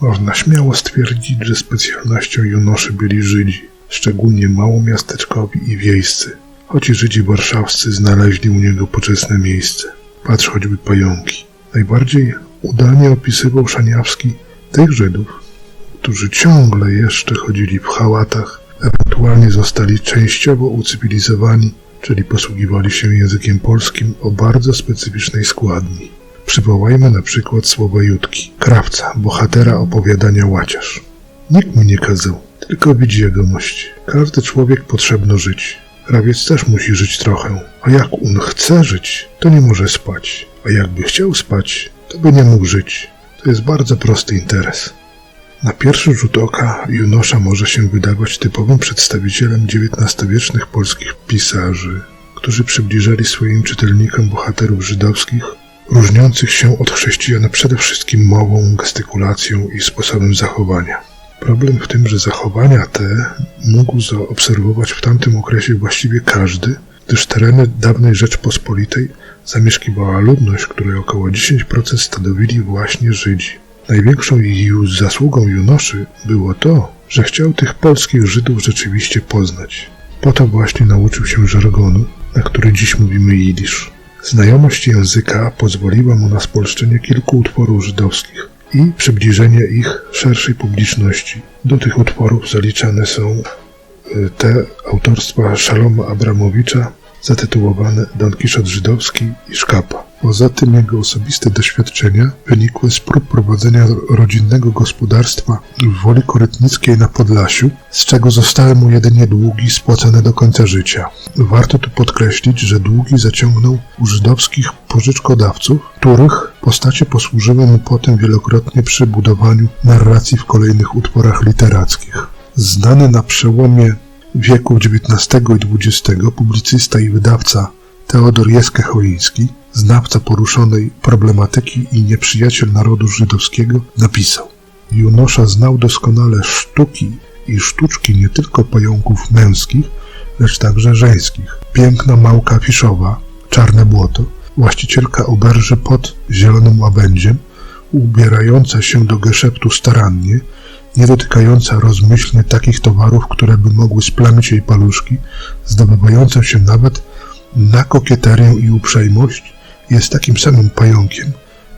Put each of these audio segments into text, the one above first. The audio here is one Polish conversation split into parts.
Można śmiało stwierdzić, że specjalnością junoszy byli Żydzi, szczególnie małomiasteczkowi i wiejscy, choć Żydzi warszawscy znaleźli u niego poczesne miejsce. Patrz choćby pająki. Najbardziej udanie opisywał Szaniawski tych Żydów, którzy ciągle jeszcze chodzili w hałatach, ewentualnie zostali częściowo ucywilizowani, czyli posługiwali się językiem polskim o bardzo specyficznej składni. Przywołajmy na przykład słowa Jutki, krawca, bohatera opowiadania Łaciarz. Nikt mi nie kazał, tylko widzi jegomość. Każdy człowiek potrzebno żyć. Krawiec też musi żyć trochę, a jak on chce żyć, to nie może spać, a jakby chciał spać, to by nie mógł żyć. To jest bardzo prosty interes. Na pierwszy rzut oka Junosza może się wydawać typowym przedstawicielem XIX-wiecznych polskich pisarzy, którzy przybliżali swoim czytelnikom bohaterów żydowskich, różniących się od chrześcijan przede wszystkim mową, gestykulacją i sposobem zachowania. Problem w tym, że zachowania te mógł zaobserwować w tamtym okresie właściwie każdy, gdyż tereny dawnej Rzeczpospolitej zamieszkiwała ludność, której około 10% stanowili właśnie Żydzi. Największą już zasługą Junoszy było to, że chciał tych polskich Żydów rzeczywiście poznać. Po to właśnie nauczył się żargonu, na który dziś mówimy jidysz. Znajomość języka pozwoliła mu na spolszczenie kilku utworów żydowskich i przybliżenie ich szerszej publiczności. Do tych utworów zaliczane są y, te autorstwa Szaloma Abramowicza, zatytułowane Don Kiszot Żydowski i Szkapa. Poza tym jego osobiste doświadczenia wynikły z prób prowadzenia rodzinnego gospodarstwa w Woli Korytnickiej na Podlasiu, z czego zostały mu jedynie długi spłacone do końca życia. Warto tu podkreślić, że długi zaciągnął u żydowskich pożyczkodawców, których postacie posłużyły mu potem wielokrotnie przy budowaniu narracji w kolejnych utworach literackich. Znany na przełomie wieków XIX i XX publicysta i wydawca Teodor Jeske-Choiński, znawca poruszonej problematyki i nieprzyjaciel narodu żydowskiego, napisał Junosza znał doskonale sztuki i sztuczki nie tylko pająków męskich, lecz także żeńskich. Piękna małka Fiszowa, czarne błoto, właścicielka oberży pod zielonym łabędziem, ubierająca się do geszeptu starannie, nie dotykająca rozmyślnie takich towarów, które by mogły splamić jej paluszki, zdobywająca się nawet na kokieterię i uprzejmość, jest takim samym pająkiem,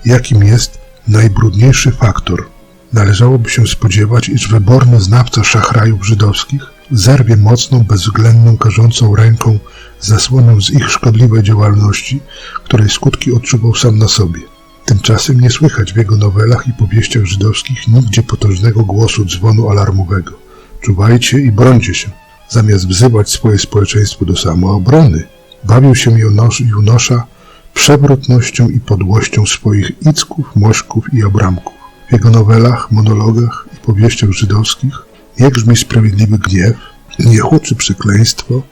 jakim jest najbrudniejszy faktor. Należałoby się spodziewać, iż wyborny znawca szachrajów żydowskich zerwie mocną, bezwzględną, karzącą ręką zasłonę z ich szkodliwej działalności, której skutki odczuwał sam na sobie. Tymczasem nie słychać w jego nowelach i powieściach żydowskich nigdzie potężnego głosu dzwonu alarmowego. Czuwajcie i brońcie się. Zamiast wzywać swoje społeczeństwo do samoobrony, bawił się Junosz, Junosza przewrotnością i podłością swoich icków, moszków i abramków. W jego nowelach, monologach i powieściach żydowskich nie grzmi sprawiedliwy gniew, nie huczy przekleństwo,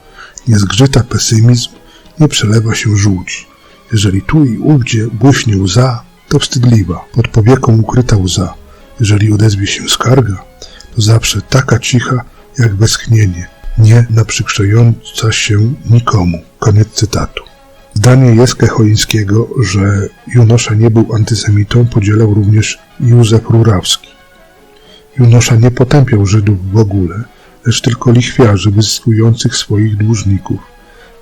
nie zgrzyta pesymizm, nie przelewa się żółć. Jeżeli tu i ówdzie błyśnie łza, to wstydliwa, pod powieką ukryta łza. Jeżeli odezwie się skarga, to zawsze taka cicha, jak westchnienie, nie naprzykrzająca się nikomu. Koniec cytatu. Zdanie Jeske Choińskiego, że Junosza nie był antysemitą, podzielał również Józef Rurawski. Junosza nie potępiał Żydów w ogóle, lecz tylko lichwiarzy wyzyskujących swoich dłużników.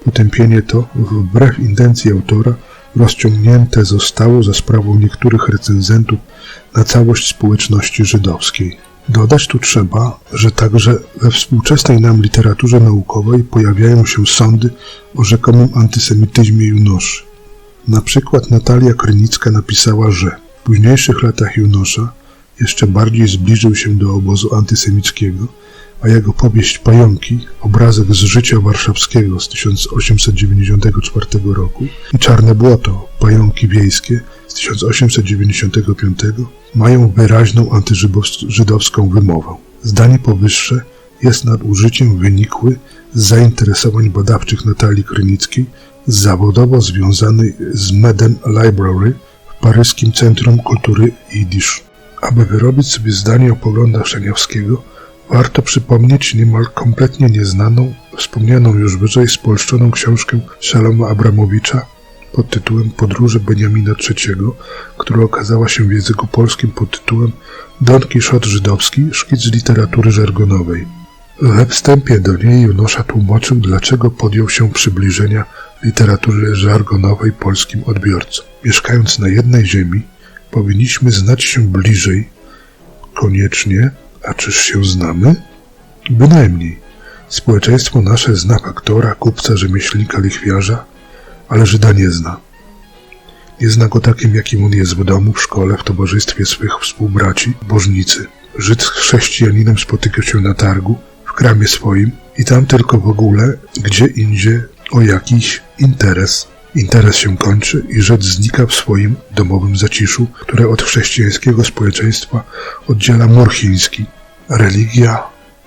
Potępienie to, wbrew intencji autora, rozciągnięte zostało za sprawą niektórych recenzentów na całość społeczności żydowskiej. Dodać tu trzeba, że także we współczesnej nam literaturze naukowej pojawiają się sądy o rzekomym antysemityzmie Junoszy. Na przykład Natalia Krynicka napisała, że w późniejszych latach Junosza jeszcze bardziej zbliżył się do obozu antysemickiego, a jego powieść Pająki, obrazek z życia warszawskiego z 1894 roku i Czarne Błoto, Pająki Wiejskie z 1895 mają wyraźną antyżydowską wymowę. Zdanie powyższe jest nadużyciem wynikły z zainteresowań badawczych Natalii Krynickiej, zawodowo związanej z Meden Library w paryskim Centrum Kultury Yiddish. Aby wyrobić sobie zdanie o poglądach Szaniawskiego, warto przypomnieć niemal kompletnie nieznaną, wspomnianą już wyżej spolszczoną książkę Szaloma Abramowicza pod tytułem Podróże Beniamina III, która okazała się w języku polskim pod tytułem Don Kiszot Żydowski, szkic literatury żargonowej. We wstępie do niej Junosza tłumaczył, dlaczego podjął się przybliżenia literatury żargonowej polskim odbiorcom. Mieszkając na jednej ziemi, powinniśmy znać się bliżej. Koniecznie, a czyż się znamy? Bynajmniej. Społeczeństwo nasze zna faktora, kupca, rzemieślnika, lichwiarza, ale Żyda nie zna. Nie zna go takim, jakim on jest w domu, w szkole, w towarzystwie swych współbraci, bożnicy. Żyd z chrześcijaninem spotyka się na targu, w kramie swoim i tam tylko w ogóle, gdzie indziej, o jakiś interes. Interes się kończy i Żyd znika w swoim domowym zaciszu, które od chrześcijańskiego społeczeństwa oddziela mur chiński. Religia,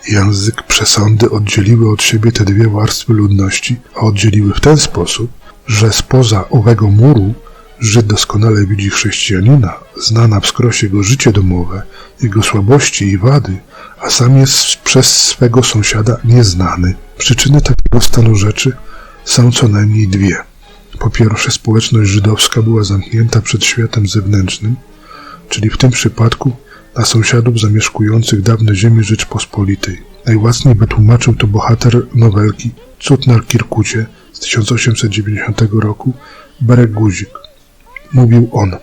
język, przesądy oddzieliły od siebie te dwie warstwy ludności, a oddzieliły w ten sposób, że spoza owego muru Żyd doskonale widzi chrześcijanina, zna na wskroś jego życie domowe, jego słabości i wady, a sam jest przez swego sąsiada nieznany. Przyczyny takiego stanu rzeczy są co najmniej dwie. Po pierwsze, społeczność żydowska była zamknięta przed światem zewnętrznym, czyli w tym przypadku na sąsiadów zamieszkujących dawne ziemi Rzeczpospolitej. Najłatwiej wytłumaczył to bohater nowelki Cud na Kirkucie z 1890 roku Berek Guzik. Mówił on.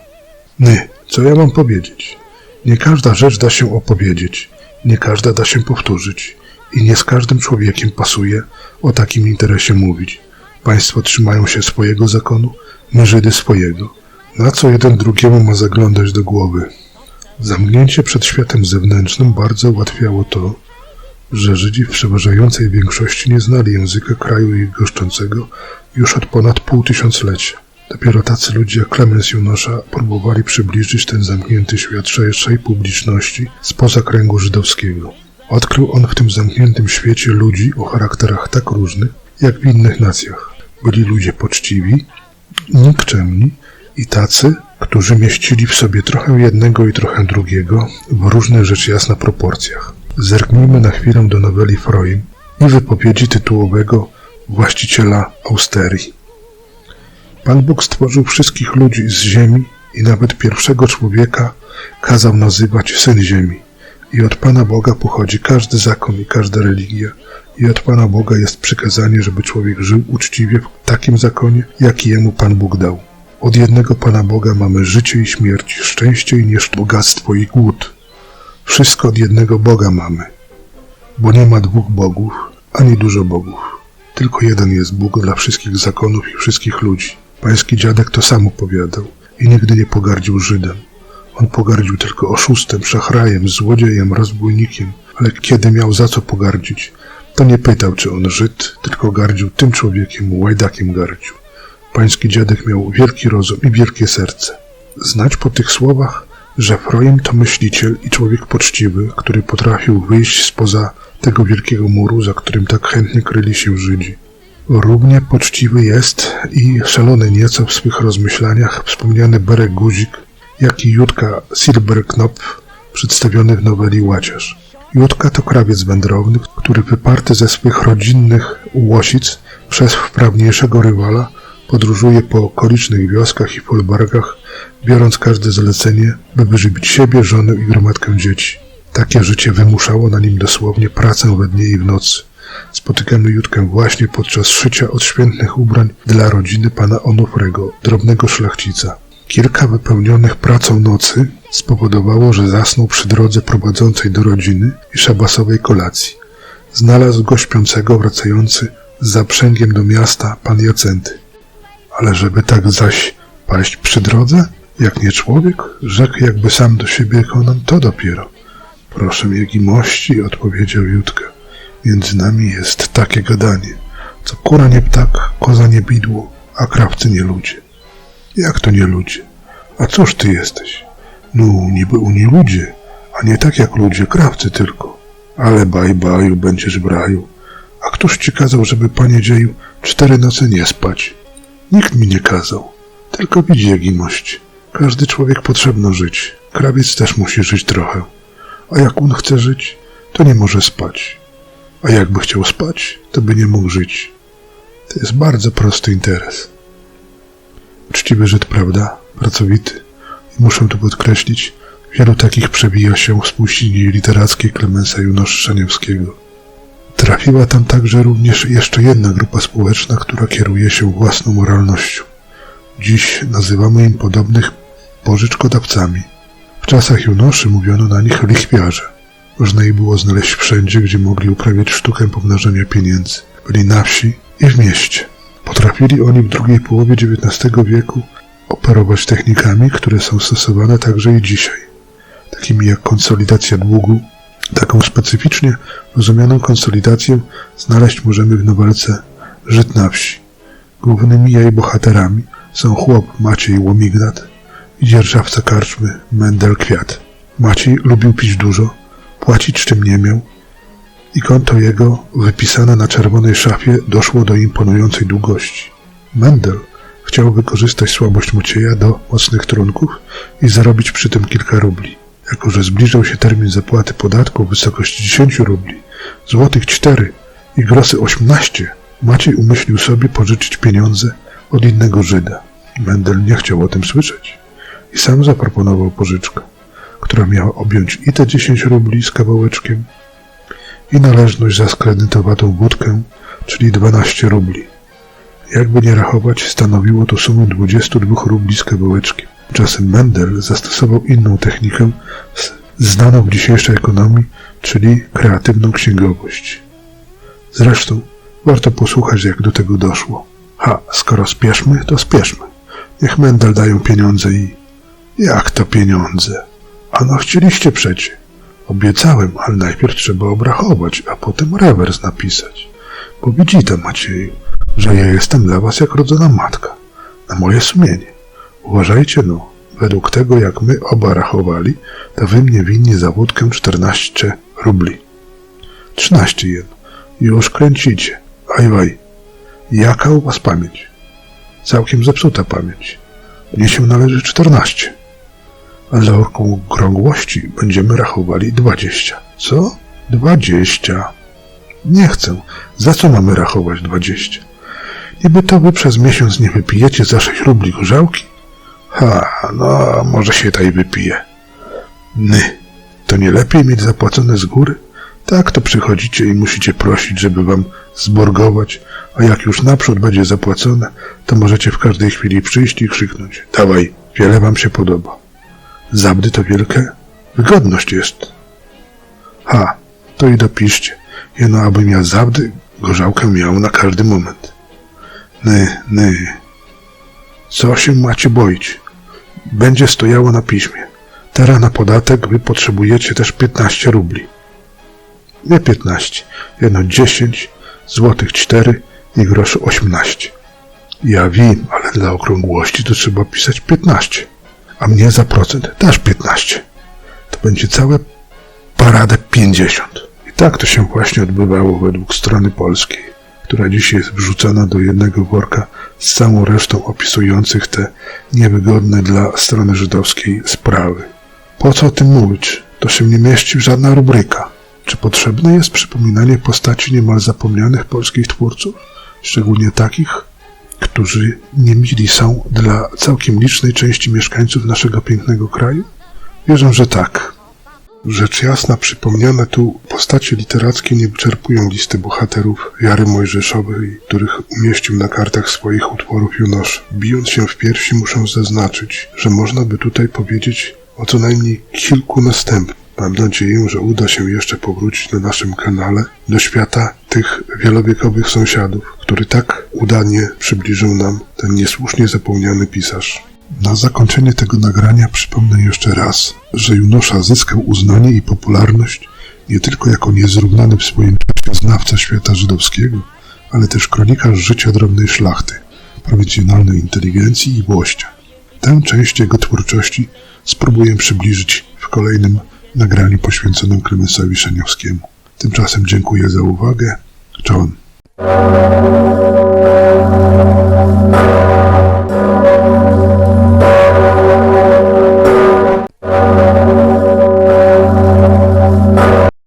Ny, co ja mam powiedzieć? Nie każda rzecz da się opowiedzieć, nie każda da się powtórzyć i nie z każdym człowiekiem pasuje o takim interesie mówić. Państwo trzymają się swojego zakonu, my Żydy swojego. Na co jeden drugiemu ma zaglądać do głowy? Zamknięcie przed światem zewnętrznym bardzo ułatwiało to, że Żydzi w przeważającej większości nie znali języka kraju ich goszczącego już od ponad pół tysiąclecia. Dopiero tacy ludzie jak Klemens Junosza próbowali przybliżyć ten zamknięty świat szerszej publiczności spoza kręgu żydowskiego. Odkrył on w tym zamkniętym świecie ludzi o charakterach tak różnych, jak w innych nacjach. Byli ludzie poczciwi, nikczemni i tacy, którzy mieścili w sobie trochę jednego i trochę drugiego w różnych rzecz jasna proporcjach. Zerknijmy na chwilę do noweli Freud i wypowiedzi tytułowego właściciela Austerii. Pan Bóg stworzył wszystkich ludzi z ziemi i nawet pierwszego człowieka kazał nazywać syn ziemi. I od Pana Boga pochodzi każdy zakon i każda religia. I od Pana Boga jest przykazanie, żeby człowiek żył uczciwie w takim zakonie, jaki jemu Pan Bóg dał. Od jednego Pana Boga mamy życie i śmierć, szczęście i nieszczęście, bogactwo i głód. Wszystko od jednego Boga mamy, bo nie ma dwóch bogów, ani dużo bogów. Tylko jeden jest Bóg dla wszystkich zakonów i wszystkich ludzi. Pański dziadek to sam opowiadał i nigdy nie pogardził Żydem. On pogardził tylko oszustem, szachrajem, złodziejem, rozbójnikiem, ale kiedy miał za co pogardzić, to nie pytał, czy on Żyd, tylko gardził tym człowiekiem, łajdakiem gardził. Pański dziadek miał wielki rozum i wielkie serce. Znać po tych słowach, że Froim to myśliciel i człowiek poczciwy, który potrafił wyjść spoza tego wielkiego muru, za którym tak chętnie kryli się Żydzi. Równie poczciwy jest i szalony nieco w swych rozmyślaniach wspomniany Berek Guzik, jak i Jutka Silberknopf przedstawiony w noweli Łaciarz. Jutka to krawiec wędrowny, który wyparty ze swych rodzinnych łosic przez wprawniejszego rywala podróżuje po okolicznych wioskach i folwarkach, biorąc każde zlecenie, by wyżywić siebie, żonę i gromadkę dzieci. Takie życie wymuszało na nim dosłownie pracę we dnie i w nocy. Spotykamy Jutkę właśnie podczas szycia odświętnych ubrań dla rodziny pana Onufrego, drobnego szlachcica. Kilka wypełnionych pracą nocy spowodowało, że zasnął przy drodze prowadzącej do rodziny i szabasowej kolacji. Znalazł go śpiącego, wracający z zaprzęgiem do miasta pan Jacenty. Ale żeby tak zaś paść przy drodze, jak nie człowiek, rzekł jakby sam do siebie Konan, to dopiero. Proszę Jegimości, odpowiedział Jutka. Między nami jest takie gadanie, co kura nie ptak, koza nie bidło, a krawcy nie ludzie. Jak to nie ludzie? A cóż ty jesteś? No, niby uni ludzie, a nie tak jak ludzie, krawcy tylko. Ale baj baju, będziesz w raju. A któż ci kazał, żeby panie dzieju cztery noce nie spać? Nikt mi nie kazał. Tylko widzi jegimość. Każdy człowiek potrzebno żyć. Krawiec też musi żyć trochę. A jak on chce żyć, to nie może spać. A jakby chciał spać, to by nie mógł żyć. To jest bardzo prosty interes. Uczciwy Żyd, prawda? Pracowity. I muszę tu podkreślić, wielu takich przebija się z puścini literackiej Klemensa Junosz-Szaniewskiego. Trafiła tam także również jeszcze jedna grupa społeczna, która kieruje się własną moralnością. Dziś nazywamy im podobnych pożyczkodawcami. W czasach Junoszy mówiono na nich lichwiarze. Można ich było znaleźć wszędzie, gdzie mogli uprawiać sztukę pomnażania pieniędzy. Byli na wsi i w mieście. Potrafili oni w drugiej połowie XIX wieku operować technikami, które są stosowane także i dzisiaj, takimi jak konsolidacja długu. Taką specyficznie rozumianą konsolidację znaleźć możemy w nowelce Żyd na wsi. Głównymi jej bohaterami są chłop Maciej Łomignat i dzierżawca karczmy Mendel Kwiat. Maciej lubił pić dużo, płacić czym nie miał i konto jego wypisane na czerwonej szafie doszło do imponującej długości. Mendel chciał wykorzystać słabość Macieja do mocnych trunków i zarobić przy tym kilka rubli. Jako, że zbliżał się termin zapłaty podatku w wysokości 10 rubli, złotych 4 i grosy 18, Maciej umyślił sobie pożyczyć pieniądze od innego Żyda. Mendel nie chciał o tym słyszeć i sam zaproponował pożyczkę, która miała objąć i te 10 rubli z kawałeczkiem, i należność za skredytowatą wódkę, czyli 12 rubli. Jakby nie rachować, stanowiło to sumę 22 rubli z kawałeczkiem. Czasem Mendel zastosował inną technikę, znaną w dzisiejszej ekonomii, czyli kreatywną księgowość. Zresztą warto posłuchać, jak do tego doszło. Ha, skoro spieszmy, to spieszmy. Niech Mendel dają pieniądze i... Jak to pieniądze? Ano chcieliście przecie. Obiecałem, ale najpierw trzeba obrachować, a potem rewers napisać. Bo widzicie, Macieju, że ja jestem dla was jak rodzona matka. Na moje sumienie. Uważajcie no, według tego jak my oba rachowali, to wy mnie winni za wódkę 14 rubli. 13 jedno. Już kręcicie. Aj, Jaka u was pamięć? Całkiem zepsuta pamięć. Mnie się należy 14 a za okrągłości będziemy rachowali dwadzieścia. Co? Dwadzieścia. Nie chcę. Za co mamy rachować dwadzieścia? Niby to wy przez miesiąc nie wypijecie za sześć rubli gorzałki? Ha, no, może się taj wypije. Ny, to nie lepiej mieć zapłacone z góry? Tak to przychodzicie i musicie prosić, żeby wam zborgować, a jak już naprzód będzie zapłacone, to możecie w każdej chwili przyjść i krzyknąć. Dawaj, wiele wam się podoba. Zabdy to wielkie wygodność jest. Ha, to i dopiszcie. Jeno abym ja zabdy gorzałkę miał na każdy moment. Ny, ny. Co się macie boić? Będzie stojało na piśmie. Teraz na podatek wy potrzebujecie też 15 rubli. Nie 15, jedno 10, złotych 4 i groszy 18. Ja wiem, ale dla okrągłości to trzeba pisać 15 a mnie za procent też 15. To będzie całe paradę 50. I tak to się właśnie odbywało według strony polskiej, która dziś jest wrzucana do jednego worka z całą resztą opisujących te niewygodne dla strony żydowskiej sprawy. Po co o tym mówić? To się nie mieści w żadna rubryka. Czy potrzebne jest przypominanie postaci niemal zapomnianych polskich twórców? Szczególnie takich, którzy niemili są dla całkiem licznej części mieszkańców naszego pięknego kraju? Wierzę, że tak. Rzecz jasna, przypomniane tu postacie literackie nie wyczerpują listy bohaterów wiary mojżeszowej, których umieścił na kartach swoich utworów Junosz. Bijąc się w piersi muszę zaznaczyć, że można by tutaj powiedzieć o co najmniej kilku następnych. Mam nadzieję, że uda się jeszcze powrócić na naszym kanale do świata tych wielowiekowych sąsiadów, który tak udanie przybliżył nam ten niesłusznie zapomniany pisarz. Na zakończenie tego nagrania przypomnę jeszcze raz, że Junosza zyskał uznanie i popularność nie tylko jako niezrównany w swoim czasie znawca świata żydowskiego, ale też kronikarz życia drobnej szlachty, prowincjonalnej inteligencji i włościa. Tę część jego twórczości spróbuję przybliżyć w kolejnym nagraniu poświęconym Klemensowi Szeniowskiemu. Tymczasem dziękuję za uwagę. Czołem. Thank you.